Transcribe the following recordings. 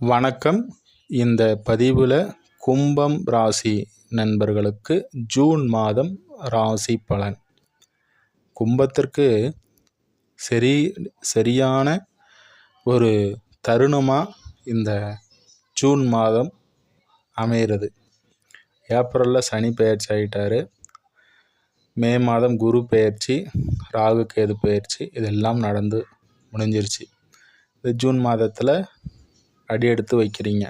வணக்கம். இந்த பதிவில் கும்பம் ராசி நண்பர்களுக்கு ஜூன் மாதம் ராசி பலன். கும்பத்திற்கு சரி சரியான ஒரு தருணமாக இந்த ஜூன் மாதம் அமைகிறது ஏப்ரலில் சனி பயிற்சி ஆகிட்டார் மே மாதம் குரு பயிற்சி ராகு கேது பயிற்சி இதெல்லாம் நடந்து முடிஞ்சிருச்சு. இந்த ஜூன் மாதத்தில் அடி எடுத்து வைக்கிறீங்க.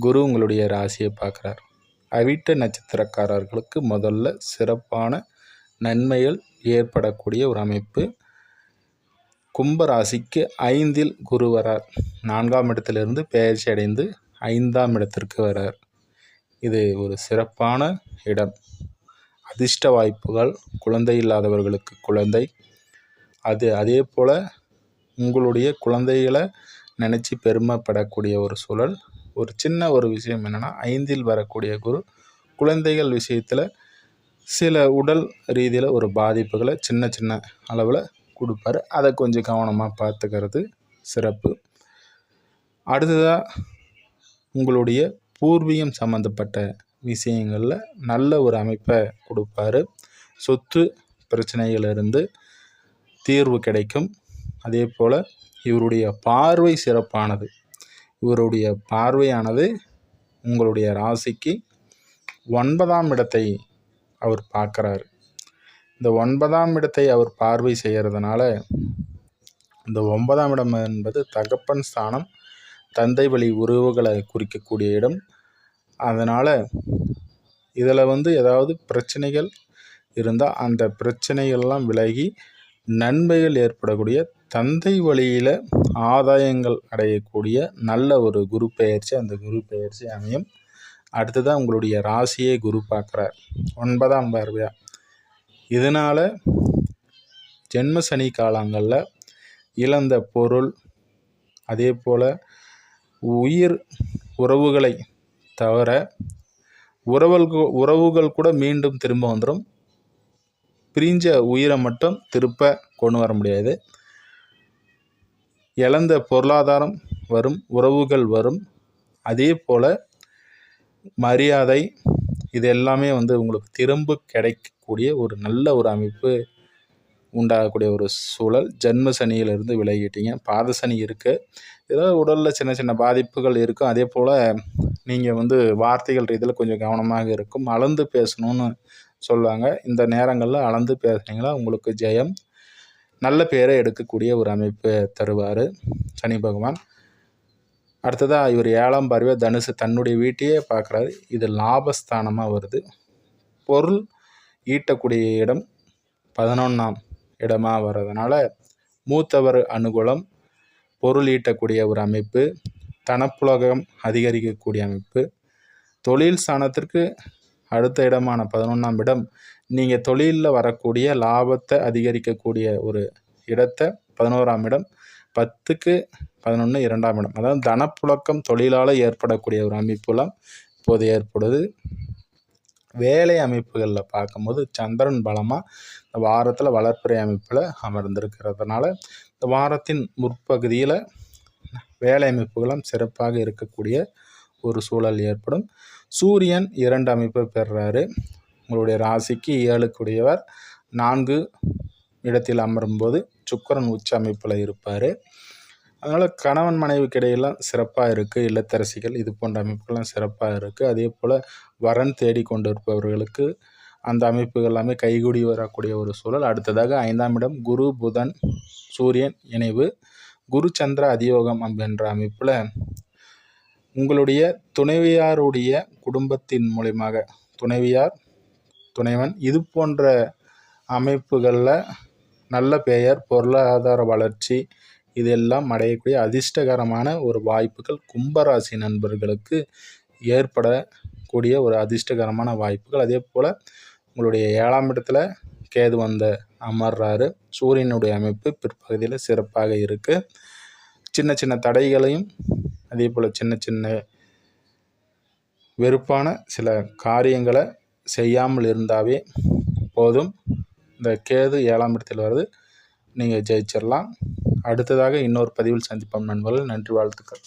குரு உங்களுடைய ராசியை பார்க்குறார். அவிட்ட நட்சத்திரக்காரர்களுக்கு முதல்ல சிறப்பான நன்மைகள் ஏற்படக்கூடிய ஒரு அமைப்பு. கும்ப ராசிக்கு ஐந்தில் குரு வரார். நான்காம் இடத்திலிருந்து பெயர்ச்சி அடைந்து ஐந்தாம் இடத்திற்கு வரார். இது ஒரு சிறப்பான இடம். அதிர்ஷ்ட வாய்ப்புகள் குழந்தை இல்லாதவர்களுக்கு குழந்தை. அது அதே போல் உங்களுடைய குழந்தைகளை நினச்சி பெருமைப்படக்கூடிய ஒரு சூழல். ஒரு சின்ன ஒரு விஷயம் என்னென்னா ஐந்தில் வரக்கூடிய குரு குழந்தைகள் விஷயத்தில் சில உடல் ரீதியில் ஒரு பாதிப்புகளை சின்ன சின்ன அளவில் கொடுப்பாரு. அதை கொஞ்சம் கவனமாக பார்த்துக்கிறது சிறப்பு. அடுத்ததாக உங்களுடைய பூர்வீகம் சம்மந்தப்பட்ட விஷயங்களில் நல்ல ஒரு அமைப்பை கொடுப்பாரு. சொத்து பிரச்சனைகளிலிருந்து தீர்வு கிடைக்கும். அதே போல் இவருடைய பார்வை சிறப்பானது. இவருடைய பார்வையானது உங்களுடைய ராசிக்கு ஒன்பதாம் இடத்தை அவர் பார்க்குறாரு. இந்த ஒன்பதாம் இடத்தை அவர் பார்வை செய்கிறதுனால இந்த ஒன்பதாம் இடம் என்பது தகப்பன் ஸ்தானம் தந்தை வழி உறவுகளை குறிக்கக்கூடிய இடம். அதனால் இதில் வந்து ஏதாவது பிரச்சனைகள் இருந்தால் அந்த பிரச்சனைகள்லாம் விலகி நன்மைகள் ஏற்படக்கூடிய தந்தை வழியில் ஆதாயங்கள் அடையக்கூடிய நல்ல ஒரு குரு பெயர்ச்சி அந்த குரு பெயர்ச்சி அமையும். அடுத்ததாக உங்களுடைய ராசியை குரு பார்க்குறார். ஒன்பதாம் பார்வையா. இதனால் ஜென்ம சனி காலங்களில் இழந்த பொருள் அதே போல் உயிர் உறவுகளை தவிர உறவல் உறவுகள் கூட மீண்டும் திரும்ப வந்துடும் பிரிஞ்ச உயிரை மட்டும் திருப்ப கொண்டு வர முடியாது. இழந்த பொருளாதாரம் வரும் உறவுகள் வரும். அதே போல் மரியாதை இது எல்லாமே வந்து உங்களுக்கு திரும்ப கிடைக்கக்கூடிய ஒரு நல்ல ஒரு அமைப்பு உண்டாகக்கூடிய ஒரு சூழல். ஜென்ம சனியிலிருந்து விலகிட்டீங்க. பாத சனி இருக்குது ஏதாவது உடலில் சின்ன சின்ன பாதிப்புகள் இருக்கும். அதே போல் நீங்கள் வந்து வார்த்தைகள் ரீதியில் கொஞ்சம் கவனமாக இருக்கும். அளந்து பேசணும்னு சொல்லுவாங்க. இந்த நேரங்களில் அளந்து பேசுனீங்களா உங்களுக்கு ஜெயம் நல்ல பேரை எடுக்கக்கூடிய ஒரு அமைப்பை தருவார் சனி பகவான். அடுத்ததாக இவர் ஏழாம் பார்வை தனுசு தன்னுடைய வீட்டையே பார்க்குறாரு. இது லாபஸ்தானமாக வருது. பொருள் ஈட்டக்கூடிய இடம் பதினொன்றாம் இடமாக வர்றதுனால மூத்தவர் அனுகூலம் பொருள் ஈட்டக்கூடிய ஒரு அமைப்பு தனப்புலகம் அதிகரிக்கக்கூடிய அமைப்பு. தொழில் ஸ்தானத்திற்கு அடுத்த இடமான பதினொன்றாம் இடம் நீங்கள் தொழிலில் வரக்கூடிய லாபத்தை அதிகரிக்கக்கூடிய ஒரு இடத்தை பதினோராம் இடம் பத்துக்கு பதினொன்று இரண்டாம் இடம். அதாவது தனப்புழக்கம் தொழிலால் ஏற்படக்கூடிய ஒரு அமைப்புலாம் இப்போது ஏற்படுது. வேலை அமைப்புகளில் பார்க்கும்போது சந்திரன் பலமாக இந்த வாரத்தில் வளர்ப்புறை அமைப்பில் அமர்ந்திருக்கிறதுனால இந்த வாரத்தின் முற்பகுதியில் வேலை அமைப்புகளும் சிறப்பாக இருக்கக்கூடிய ஒரு சூழல் ஏற்படும். சூரியன் இரண்டு அமைப்பை பெறுறாரு. உங்களுடைய ராசிக்கு ஏழுக்குடையவர். நான்கு இடத்தில் அமரும்போது சுக்கரன் உச்ச அமைப்பில் இருப்பார். அதனால் கணவன் மனைவிக்கு இடையெல்லாம் சிறப்பாக இருக்குது இல்லத்தரசிகள் இது போன்ற அமைப்புகள்லாம் சிறப்பாக இருக்குது அதே போல் வரன் தேடி கொண்டு இருப்பவர்களுக்கு அந்த அமைப்புகள் எல்லாமே கைகூடி வரக்கூடிய ஒரு சூழல். அடுத்ததாக ஐந்தாம் இடம் குரு புதன் சூரியன் இணைவு. குரு சந்திர அதியோகம் அப்படின்ற அமைப்பில் உங்களுடைய துணைவியாருடைய குடும்பத்தின் மூலியமாக துணைவியார் துணைவன். இது போன்ற அமைப்புகளில் நல்ல பெயர் பொருளாதார வளர்ச்சி இதெல்லாம் அடையக்கூடிய அதிர்ஷ்டகரமான ஒரு வாய்ப்புகள் கும்பராசி நண்பர்களுக்கு ஏற்படக்கூடிய ஒரு அதிர்ஷ்டகரமான வாய்ப்புகள். அதே போல் உங்களுடைய ஏழாம் இடத்துல கேது வந்த அமர்றாரு. சூரியனுடைய அமைப்பு பிற்பகுதியில் சிறப்பாக இருக்குது சின்ன சின்ன தடைகளையும் அதே போல் சின்ன சின்ன வெறுப்பான சில காரியங்களை செய்யாமல் இருந்தாவே போதும். இந்த கேது ஏழாம் இடத்தில் வருது. நீங்கள் ஜெயிச்சிடலாம் அடுத்ததாக இன்னொரு பதிவில் சந்திப்போம் நண்பர்கள். நன்றி வாழ்த்துக்கள்.